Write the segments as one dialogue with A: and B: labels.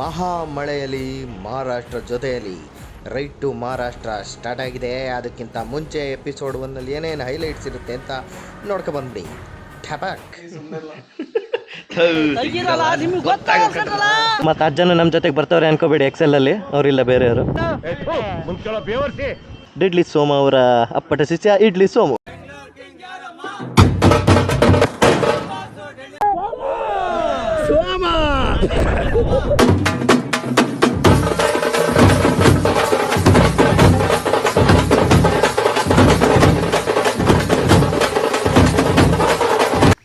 A: ಮಹಾ ಮಳೆಯಲ್ಲಿ ಮಹಾರಾಷ್ಟ್ರ ಜೊತೆಯಲ್ಲಿ. ರೈಟ್ ಟು ಮಹಾರಾಷ್ಟ್ರ ಸ್ಟಾರ್ಟ್ ಆಗಿದೆ. ಅದಕ್ಕಿಂತ ಮುಂಚೆ ಎಪಿಸೋಡ್ ಒನ್ನಲ್ಲಿ ಏನೇನು ಹೈಲೈಟ್ಸ್ ಇರುತ್ತೆ ಅಂತ ನೋಡ್ಕೊಬಂದ್ಬಿಡಿ ಠಪಾಕ್
B: ಮತ್ತೆ ಅಜ್ಜನ ಜನ ನಮ್ಮ ಜೊತೆಗೆ ಬರ್ತವ್ರೆ ಅನ್ಕೋಬೇಡಿ ಎಕ್ಸೆಲ್ ಅಲ್ಲಿ. ಅವರಿಲ್ಲ ಬೇರೆಯವರು. ಡಿಡ್ಲಿ ಸೋಮ ಅವರ ಅಪ್ಪಟ ಶಿಷ್ಯ ಇಡ್ಲಿ ಸೋಮು.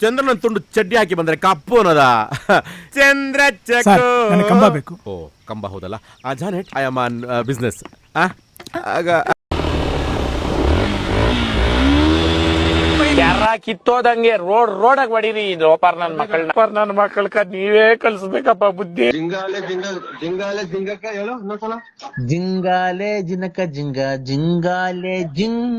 C: ಚಂದ್ರನ ತುಂಡು ಚಡ್ಡಿ ಹಾಕಿ ಬಂದ್ರೆ ಕಪ್ಪು ಅನ್ನೋದ? ಚಂದ್ರ
D: ಸರ್, ನನಗೆ ಕಂಬ ಬೇಕು.
C: ಓ ಕಂಬ ಹೌದಲ್ಲ. ಆ Janet I am on business ಆಗ
E: ಯಾರ ಕಿತ್ತೋದಂಗೆ ರೋಡ್ ರೋಡಾಗ ಹೊಡೀರಿ ಇದು ಓಪಾರ್ ನನ್ ಮಕ್ಕಳನ್ನ ಓಪಾರ್ ನನ್ ಮಕ್ಕಳ್ಕ ನೀವೇ ಕಲ್ಸ್ಬೇಕಪ್ಪ ಬುದ್ಧಿ.
F: ಜಿಂಗಾಲೆ ಜಿಂಗ ಜಿಂಗಾಲೆ ಜಿಂಗಕ್ಕ ಹೇಳು ಇನ್ನೊಂದ್ಸಲ.
G: ಜಿಂಗಾಲೆ ಜಿನಕ ಜಿಂಗ ಜಿಂಗಾಲೆ ಜಿಂಗ್.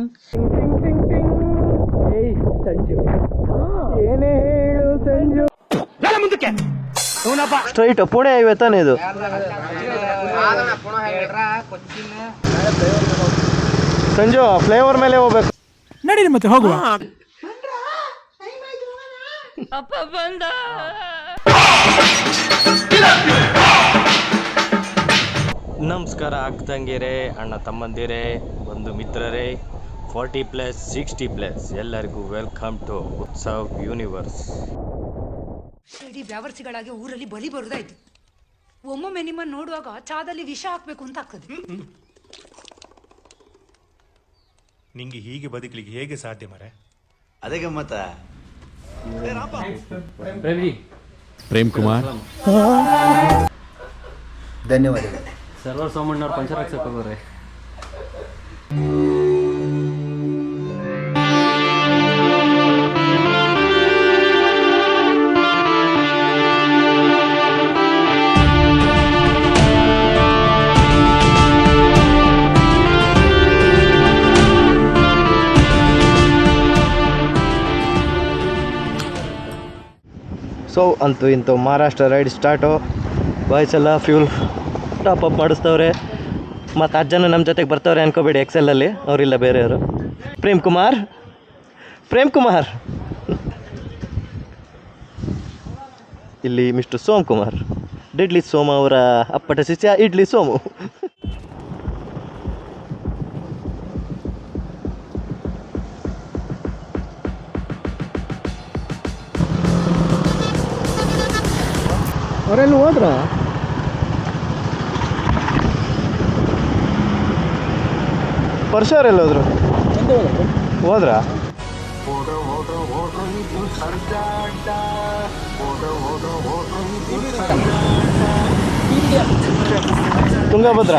B: ಸ್ಟ್ರೈಟ್ ಪುಣೆ ಹೈವೇ ತಾನೆ ಇದು. ಸಂಜು ಫ್ಲೇವರ್ ಮೇಲೆ ಹೋಗ್ಬೇಕು.
D: ನಡೀರಿ ಮತ್ತೆ ಹೋಗುವ.
B: ನಮಸ್ಕಾರ ಅಕ್ಕಂಗಿರೇ ಅಣ್ಣ ತಮ್ಮಂದಿರೇ ಬಂಧು ಮಿತ್ರರೇ. Forty plus sixty plus. ಎಲ್ಲರಿಗೂ ವೆಲ್ಕಮ್ ಟು ಉತ್ಸವ್ ಯೂನಿವರ್ಸ್.
H: ಇಡೀ ವ್ಯಾವರ್ಸಿಗಳಾಗಿ ಊರಲ್ಲಿ ಬಲಿ ಬರುದಾಯ್ತು. ಒಮ್ಮೊಮ್ಮೆ ನಿಮ್ಮನ್ನು ನೋಡುವಾಗ ಚಾದಲ್ಲಿ ವಿಷ ಹಾಕ್ಬೇಕು ಅಂತ ಆಗ್ತದೆ.
I: ನಿಂಗೆ ಹೀಗೆ ಬದುಕಲಿಕ್ಕೆ ಹೇಗೆ ಸಾಧ್ಯ ಮರೆ?
G: ಅದೇ ಗಮ್ಮತ್ತ?
C: ಪ್ರೇಮ್ ಕುಮಾರ್
F: ಧನ್ಯವಾದಗಳು.
B: ಸರ್ವರ್ ಸೋಮಣ್ಣವ್ರು ಪಂಚರ್ ಹಾಕ್ಸಕ್ ಹೋಗೋರೆ ಸೊ ಅಂತೂ ಇಂತು ಮಹಾರಾಷ್ಟ್ರ ರೈಡ್ ಸ್ಟಾರ್ಟು ಬಾಯ್ಸ್ ಎಲ್ಲ ಫ್ಯೂಲ್ ಟಾಪ್ ಅಪ್ ಮಾಡಿಸ್ತವ್ರೆ. ಮತ್ತು ಅಜ್ಜನ ನಮ್ಮ ಜೊತೆಗೆ ಬರ್ತವ್ರೆ ಅನ್ಕೋಬೇಡಿ ಎಕ್ಸೆಲಲ್ಲಿ ಅವರಿಲ್ಲ ಬೇರೆಯವರು. ಪ್ರೇಮ್ ಕುಮಾರ್. ಪ್ರೇಮ್ ಕುಮಾರ್. ಇಲ್ಲಿ ಮಿಸ್ಟರ್ ಸೋಮ್ ಕುಮಾರ್. ಡಿಡ್ಲಿ ಸೋಮ ಅವರ ಅಪ್ಪಟ ಶಿಷ್ಯ, ಇಡ್ಲಿ ಸೋಮು. ಅವರೆಲ್ಲ ಹೋದ್ರ ಪರ್ಷವ್ರೆಲ್ಲ ಹೋದ್ರು ಹೋದ್ರ ತುಂಗಭದ್ರ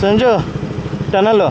B: ಸಂಜು ಟನಲ್ಲು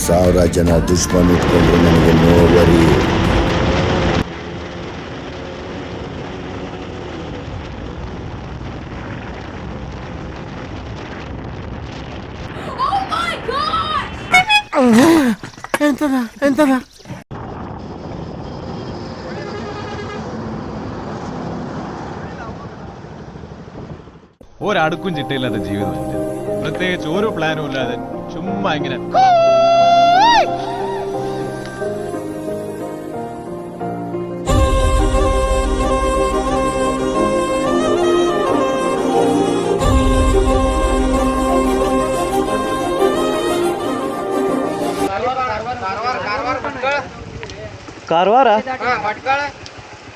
F: ಸಾವಿರ ಜನ ದುಶ್ಮನ್ ಇಟ್ಕೊಂಡ್ರು ನನಗೆ ನೋವರಿ
I: ഒരടുക്കും ചിട്ടയില്ലാത്ത ജീവിതം എൻ്റെ പ്രത്യേകിച്ച് ഒരു പ്ലാനും ഇല്ലാതെ ചുമ്മാ ഇങ്ങനെ
B: ಕಾರವಾರ?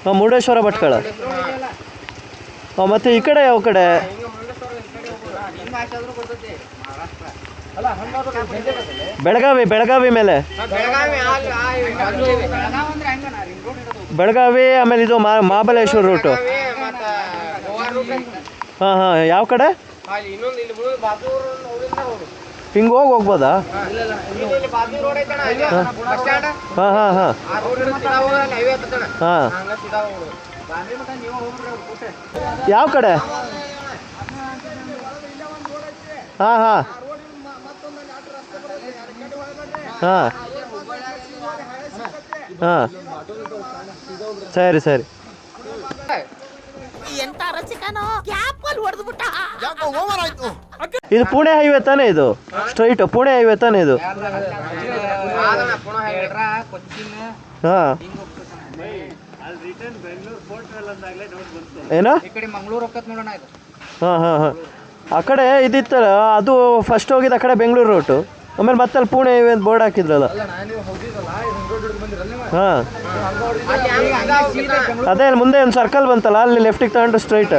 B: ಹಾಂ ಮುರುಡೇಶ್ವರ ಭಟ್ಕಳ. ಹಾಂ ಮತ್ತು ಈ ಕಡೆ ಯಾವ ಕಡೆ? ಬೆಳಗಾವಿ ಬೆಳಗಾವಿ ಮೇಲೆ. ಬೆಳಗಾವಿ ಆಮೇಲೆ ಇದು ಮಾ ಮಹಾಬಲೇಶ್ವರ ರೂಟು ಹಾಂ ಹಾಂ ಯಾವ ಕಡೆ? ಹಿಂಗೆ ಹೋಗಿ ಹೋಗ್ಬೋದಾ? ಹಾಂ ಹಾಂ ಹಾಂ. ಹಾಂ. ಯಾವ ಕಡೆ? ಹಾಂ ಹಾಂ. ಹಾಂ. ಹಾಂ. ಸರಿ ಸರಿ. ಇದು ಪುಣೆ ಹೈವೇ ತಾನೇ ಇದು? ಸ್ಟ್ರೈಟ್ ಪುಣೆ ಹೈವೇ ತಾನೇ ಇದು? ಹಾಂ. ಏನೋ? ಹಾಂ ಹಾಂ ಹಾಂ. ಆ ಕಡೆ ಇದಿತ್ತಲ್ಲ ಅದು ಫಸ್ಟ್ ಹೋಗಿದ್ದು ಆ ಕಡೆ ಬೆಂಗಳೂರು ರೋಟು ಆಮೇಲೆ ಮತ್ತೆ ಅಲ್ಲಿ ಪುಣೆ ಹೈವೇ ಅಂತ ಬೋರ್ಡ್ ಹಾಕಿದ್ರಲ್ಲ. ಹಾಂ. ಅದೇ ಅಲ್ಲಿ ಮುಂದೆ ಒಂದು ಸರ್ಕಲ್ ಬಂತಲ್ಲ ಅಲ್ಲಿ ಲೆಫ್ಟಿಗೆ ತಗೊಂಡು ಸ್ಟ್ರೈಟ್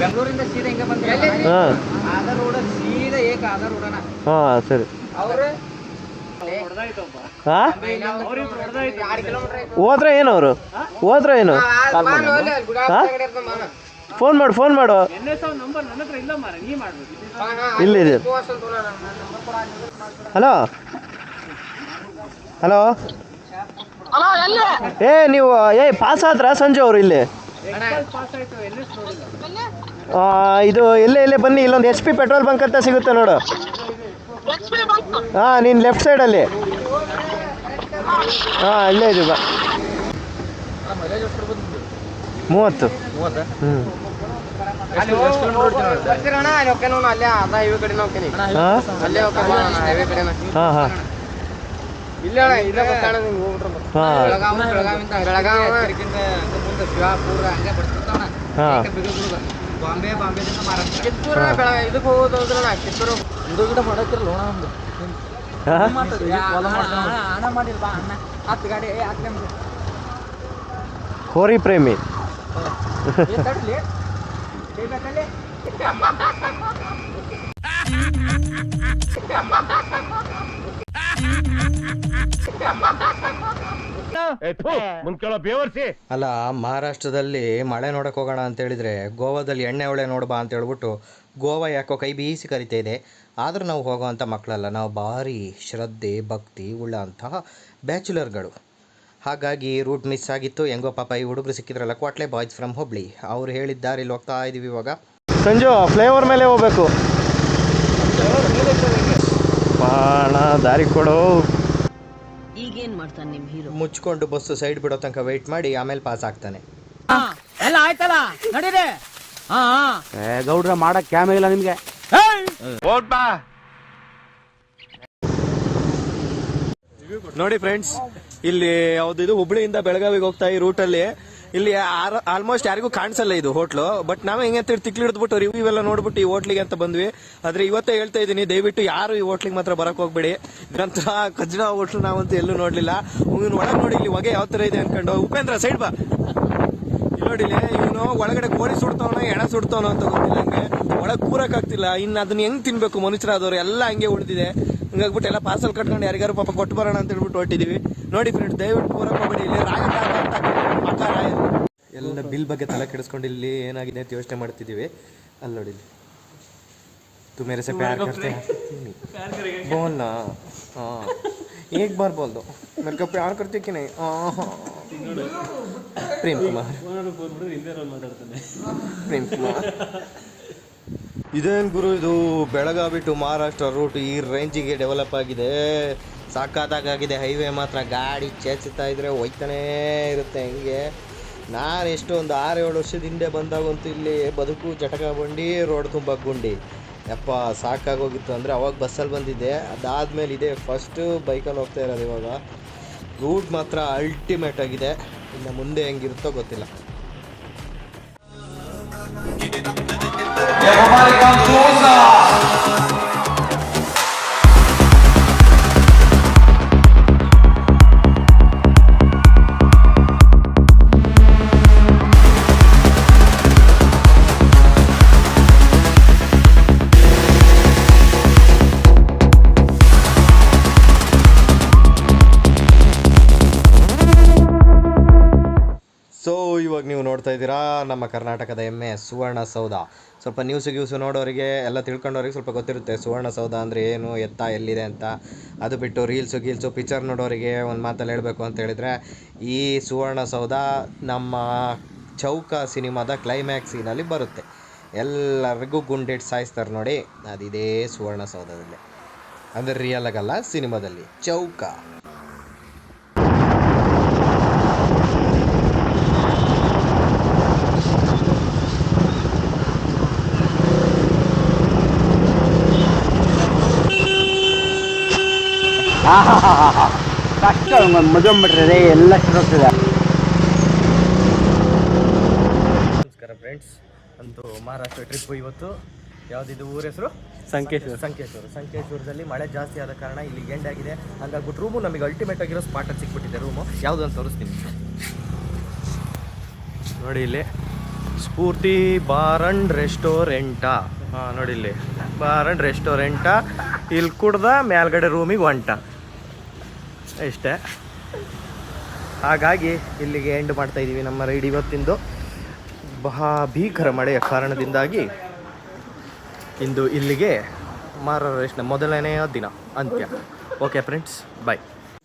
G: ಬೆಂಗಳೂರಿಂದ ಸೀದಾ ಹಿಂಗೆ
B: ಹಾಂ?
G: ಆಧಾರ್ ರೋಡ್ ಸೀದಾ ಏಕ ಆಧಾರ್ ರೋಡನ
B: ಹಾಂ ಸರಿ
G: ಅವ್ರು
B: ಹೋದ್ರೆ ಏನು ಅವರು ಹೋದ್ರೆ ಏನು ಫೋನ್ ಮಾಡು ಫೋನ್ ಮಾಡು. ಇಲ್ಲ ಇದೆ. ಹಲೋ ಹಲೋ ಏ ನೀವು ಏ ಪಾಸ್ ಆದ್ರ ಸಂಜೆ ಅವರು ಇಲ್ಲಿ? ಆ, ಇದು ಇಲ್ಲೇ ಇಲ್ಲೇ ಬನ್ನಿ ಇಲ್ಲೊಂದು ಎಚ್ ಪಿ ಪೆಟ್ರೋಲ್ ಬಂಕ್ ಅಂತ ಸಿಗುತ್ತೆ ನೋಡು. ಹಾಂ ನೀನು ಲೆಫ್ಟ್ ಸೈಡಲ್ಲಿ ಹಾಂ ಇಲ್ಲೇ ಇದೆ ಬಾ. ಮೂವತ್ತು. ಹ್ಞೂ ಹಾಂ?
G: ಅಲ್ಲೇ ಹೋಗ್ತೇನೆ ಹೈವೇ ಕಡೆನ
B: ಹಾಂ
G: ಬಾಂಬೆ ಮಹಾರಾಷ್ಟ್ರ ಕಿತ್ತೂರ ಇದಕ್ಕೆ ಹೋಗೋದು ಹೌದ್ರಣ್ಣ ಕಿತ್ತೂರು ಇದು ಗಿಡ ಮಾಡತ್ತಿರಲ್ಲ ಅಣ್ಣ ಒಂದು
B: ಹೋರಿ ಪ್ರೇಮಿ.
A: ಅಲ್ಲ ಮಹಾರಾಷ್ಟ್ರದಲ್ಲಿ ಮಳೆ ನೋಡಕ್ ಹೋಗೋಣ ಅಂತ ಹೇಳಿದ್ರೆ ಗೋವಾದಲ್ಲಿ ಎಣ್ಣೆ ಒಳೆ ನೋಡ್ಬಾ ಅಂತ ಹೇಳ್ಬಿಟ್ಟು ಗೋವಾ ಯಾಕೋ ಕೈ ಬೀಸಿ ಕರಿತಾ ಇದೆ. ಆದರೂ ನಾವು ಹೋಗೋ ಅಂತ ಮಕ್ಕಳಲ್ಲ ನಾವು ಭಾರಿ ಶ್ರದ್ಧೆ ಭಕ್ತಿ ಉಳ್ಳ ಅಂತಹ ಬ್ಯಾಚುಲರ್ಗಳು. ಹಾಗಾಗಿ ರೂಟ್ ಮಿಸ್ ಆಗಿತ್ತು. ಹೆಂಗೋ ಪಾಪ ಈ ಹುಡುಗರು ಸಿಕ್ಕಿದ್ರಲ್ಲ ಕ್ವಾಟ್ಲೆ ಬಾಯ್ಸ್ ಫ್ರಮ್ ಹುಬ್ಳಿ ಅವ್ರು ಹೇಳಿದ್ದಾರೆ ಇಲ್ಲಿ ಹೋಗ್ತಾ ಇದೀವಿ ಇವಾಗ.
B: ಸಂಜು ಫ್ಲೇವರ್ ಮೇಲೆ ಹೋಗ್ಬೇಕು. ಬಾಣ ದಾರಿ ಕೊಡು.
J: ಈಗೇನ್ ಮಾಡ್ತಾನೆ ನಿಮ್ ಹೀರೋ
A: ಮುಚ್ಕೊಂಡು ಬಸ್ಸು ಸೈಡ್ ಬಿಡೋ ತನಕ ವೆಯ್ಟ್ ಮಾಡಿ ಆಮೇಲೆ ಪಾಸ್ ಆಗ್ತಾನೆ.
G: ಎಲ್ಲ ಆಯ್ತಲ್ಲ? ನಡೀರಿ. ಹಾ
C: ಗೌಡ್ರ ಮಾಡಕ್ ಕ್ಯಾಮೆ ಇಲ್ಲ ನಿಮ್ಗೆ.
B: ನೋಡಿ ಫ್ರೆಂಡ್ಸ್ ಇಲ್ಲಿ ಯಾವ್ದು ಇದು ಹುಬ್ಳಿಯಿಂದ ಬೆಳಗಾವಿಗೆ ಹೋಗ್ತಾ ಈ ಅಲ್ಲಿ. ಇಲ್ಲಿ ಆಲ್ಮೋಸ್ಟ್ ಯಾರಿಗೂ ಕಾಣಿಸಲ್ಲ ಇದು ಹೋಟ್ಲು ಬಟ್ ನಾವು ಹೆಂಗೆ ತಿಕ್ಲಿ ಹಿಡಿದ್ಬಿಟ್ಟು ರಿವ್ಯೂ ಎಲ್ಲ ನೋಡ್ಬಿಟ್ಟು ಈ ಹೋಟ್ಲಿಗೆ ಅಂತ ಬಂದ್ವಿ. ಆದ್ರೆ ಇವತ್ತೇ ಹೇಳ್ತಾ ಇದ್ದೀನಿ, ದಯವಿಟ್ಟು ಯಾರು ಈ ಹೋಟ್ಲಿಗೆ ಮಾತ್ರ ಬರಕ್ ಹೋಗ್ಬೇಡಿ. ಇದ್ರಂತ ಕಜ್ಜನ ಹೋಟ್ಲು ನಾವಂತೂ ಎಲ್ಲೂ ನೋಡ್ಲಿಲ್ಲ. ಇವ್ನು ಒಳಗೆ ನೋಡಿ ಇಲ್ಲಿ ಹೊಗೆ ಯಾವ ತರ ಇದೆ ಅನ್ಕೊಂಡು. ಉಪೇಂದ್ರ ಸೈಡ್ ಬಾ. ನೋಡಿ ಇವನು ಒಳಗಡೆ ಕೋಳಿ ಸುಡ್ತಾವನ ಎಣ ಸುಡ್ತವನೋ ಅಂತ ಗೊತ್ತಿಲ್ಲ ಹಂಗೆ ಒಳಗೆ ಕೂರಕ್ ಇನ್ನು ಅದನ್ನ ಹೆಂಗ್ ತಿನ್ಬೇಕು? ಮನುಷ್ಯರಾದವ್ರು ಎಲ್ಲ ಹಂಗೆ ಉಳಿದಿದೆ. ಹಂಗಾಗ್ಬಿಟ್ಟು ಎಲ್ಲ ಪಾರ್ಸಲ್ ಕಟ್ಕೊಂಡು ಯಾರಿಗಾರು ಪಾಪ ಕೊಟ್ಟು ಬರೋಣ ಅಂತ ಹೇಳ್ಬಿಟ್ಟು ಹೊಟ್ಟಿದೀವಿ ನೋಡಿ ಫ್ರೆಂಡ್ಸ್ ದಯವಿಟ್ಟು ಕೂರಕ್ ಹೋಗ್ಬೇಡಿ ಇಲ್ಲಿ ರಾಯ ಅಂತ ಪಕ್ಕ ರಾಯ. ಎಲ್ಲ ಬಿಲ್ ಬಗ್ಗೆ ತಲೆ ಕೆಡಿಸ್ಕೊಂಡು ಇಲ್ಲಿ ಏನಾಗಿದೆ ಅಂತ ಯೋಚನೆ ಮಾಡ್ತಿದೀವಿ ಅಲ್ಲಿ ನೋಡಿ ಇಲ್ಲಿ तू मेरे से प्यार करते हैं बोल ना हाँ एक बार बोल दो मेरे को प्यार करते कि नहीं हाँ हाँ प्रेम कुमार ಪ್ರೇಮ್ ಕುಮಾರ್ ಇದೇನು ಗುರು ಇದು ಬೆಳಗಾವಿ ಟು ಮಹಾರಾಷ್ಟ್ರ ರೂಟ್ ಈ ರೇಂಜಿಗೆ ಡೆವಲಪ್ ಆಗಿದೆ ಸಾಕಾದಾಗಿದೆ ಹೈವೇ ಮಾತ್ರ ಗಾಡಿ ಚೇಚಿಸ್ತಾ ಇದ್ರೆ ಹೋಯ್ತಾನೇ ಇರುತ್ತೆ ಹಿಂಗೆ. ನಾನು ಎಷ್ಟು ಒಂದು ಆರು ಏಳು ವರ್ಷದ ಹಿಂದೆ ಬಂದಾಗಂತೂ ಇಲ್ಲಿ ಬದುಕು ಜಟಕ ಬಂಡಿ ರೋಡ್ ತುಂಬ ಗುಂಡಿ. ಯಪ್ಪ, ಸಾಕಾಗೋಗಿತ್ತು ಅಂದರೆ ಅವಾಗ ಬಸ್ಸಲ್ಲಿ ಬಂದಿದ್ದೆ. ಅದಾದಮೇಲೆ ಇದೆ ಫಸ್ಟು ಬೈಕಲ್ಲಿ ಹೋಗ್ತಾ ಇರೋದು ಇವಾಗ. ರೂಟ್ ಮಾತ್ರ ಅಲ್ಟಿಮೇಟ್ ಆಗಿದೆ. ಇನ್ನು ಮುಂದೆ ಹೆಂಗಿರುತ್ತೋ ಗೊತ್ತಿಲ್ಲ.
A: ನೋಡ್ತಾ ಇದ್ದೀರಾ? ನಮ್ಮ ಕರ್ನಾಟಕದ ಹೆಮ್ಮೆ ಸುವರ್ಣಸೌಧ. ಸ್ವಲ್ಪ ನ್ಯೂಸು ಗ್ಯೂಸು ನೋಡೋರಿಗೆ, ಎಲ್ಲ ತಿಳ್ಕೊಂಡವ್ರಿಗೆ ಸ್ವಲ್ಪ ಗೊತ್ತಿರುತ್ತೆ ಸುವರ್ಣಸೌಧ ಅಂದರೆ ಏನು, ಎತ್ತ ಎಲ್ಲಿದೆ ಅಂತ. ಅದು ಬಿಟ್ಟು ರೀಲ್ಸು ಗೀಲ್ಸು ಪಿಕ್ಚರ್ ನೋಡೋರಿಗೆ ಒಂದು ಮಾತಲ್ಲಿ ಹೇಳಬೇಕು ಅಂತ ಹೇಳಿದರೆ, ಈ ಸುವರ್ಣಸೌಧ ನಮ್ಮ ಚೌಕ ಸಿನಿಮಾದ ಕ್ಲೈಮ್ಯಾಕ್ಸ್ ಸೀನಲ್ಲಿ ಬರುತ್ತೆ. ಎಲ್ಲರಿಗೂ ಗುಂಡಿಟ್ಟು ಸಾಯಿಸ್ತಾರೆ ನೋಡಿ, ಅದಿದೇ ಸುವರ್ಣಸೌಧದಲ್ಲಿ. ಅಂದರೆ ರಿಯಲ್ ಆಗಲ್ಲ, ಸಿನಿಮಾದಲ್ಲಿ. ಚೌಕ.
G: ಕಷ್ಟ ಮಜಂಬಿಟ್ರೆ ಎಲ್ಲ ಸಿಗೋಗ್ತದೆ
B: ನಮಸ್ಕಾರ ಫ್ರೆಂಡ್ಸ್ ಅಂತೂ ಮಹಾರಾಷ್ಟ್ರ ಟ್ರಿಪ್ ಇವತ್ತು. ಯಾವುದಿದು ಊರ ಹೆಸರು? ಸಂಕೇಶ್ವರ. ಸಂಕೇಶ್ವರ. ಸಂಕೇಶ್ವರದಲ್ಲಿ ಮಳೆ ಜಾಸ್ತಿ ಆದ ಕಾರಣ ಇಲ್ಲಿ ಎಂಡ್ ಆಗಿದೆ. ಹಂಗಾಗ್ಬಿಟ್ಟು ರೂಮು ನಮಗೆ ಅಲ್ಟಿಮೇಟ್ ಆಗಿರೋ ಸ್ಪಾಟಲ್ಲಿ ಸಿಕ್ಬಿಟ್ಟಿದೆ ರೂಮು ಯಾವುದು ಅಂತ ತೋರಿಸ್ತೀನಿ ನೋಡಿ ಇಲ್ಲಿ. ಸ್ಫೂರ್ತಿ ಬಾರ್ ಅಂಡ್ ರೆಸ್ಟೋರೆಂಟಾ ಹಾಂ ನೋಡಿ ಇಲ್ಲಿ. ಬಾರ್ ಅಂಡ್ ರೆಸ್ಟೋರೆಂಟಾ ಇಲ್ಲಿ ಕುಡ್ದ ಮೇಲ್ಗಡೆ ರೂಮಿಗೆ ಹೊಂಟ ಇಷ್ಟೇ. ಹಾಗಾಗಿ ಇಲ್ಲಿಗೆ ಎಂಡ್ ಮಾಡ್ತಾ ಇದ್ದೀವಿ ನಮ್ಮ ರೈಡ್ ಇವತ್ತಿಂದು. ಬಹಳ ಭೀಕರ ಮಳೆಯ ಕಾರಣದಿಂದಾಗಿ ಇಂದು ಇಲ್ಲಿಗೆ ಮಾರರೇಶ್ನ ಮೊದಲನೆಯ ದಿನ ಅಂತ್ಯ. ಓಕೆ ಫ್ರೆಂಡ್ಸ್ ಬಾಯ್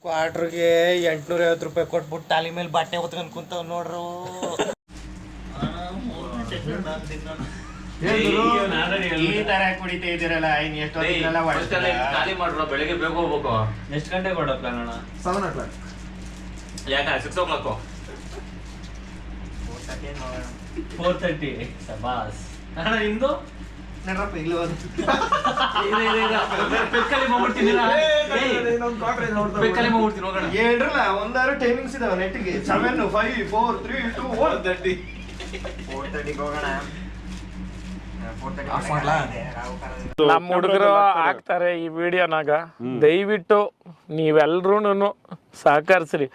B: ಕ್ವಾರ್ಟ್ರಿಗೆ ಎಂಟುನೂರ ಐವತ್ತು ರೂಪಾಯಿ ಕೊಟ್ಬಿಟ್ಟು ತಾಲಿ ಮೇಲೆ ಬಟ್ಟೆ ಹೊತ್ಕೊಂಡು ಕುಂತವ್ ನೋಡ್ರು. ಈ ತರ ಕುಡಿತಾ ಇದ್ದೀರಲ್ಲ ಇನ್ ಎಷ್ಟೊತ್ತಿಗೆಲ್ಲ
E: ಖಾಲಿ ಮಾಡ್ರ ಬೆಳಿಗ್ಗೆ ಬೇಗ ಹೋಗ್ಬೇಕು.
B: ಎಷ್ಟು ಗಂಟೆಗೆ ಕೊಡಪ್ಪ ಪ್ಲಾನ್ ಅಣ್ಣ?
C: ಸೆವೆನ್ ಓ ಕ್ಲಾಕ್
E: ಯಾಕೆ six o'clock
B: four thirty ಸಬಾಸ್ ಅಣ್ಣ
E: ಹೋಗೋಣ.
B: ಏನ್ರಲ್ಲ ಒಂದಾರು ಟೈಮಿಂಗ್ಸ್ ಇದಾವೆ ನೆಟ್ಟಿಗೆ. Seven five four three two four thirty
E: ನಮ್ಮ ಹುಡುಗರು ಹಾಕ್ತಾರೆ ಈ ವಿಡಿಯೋನಾಗ ದಯವಿಟ್ಟು ನೀವೆಲ್ರೂ ಸಹಕರಿಸ್ರಿ.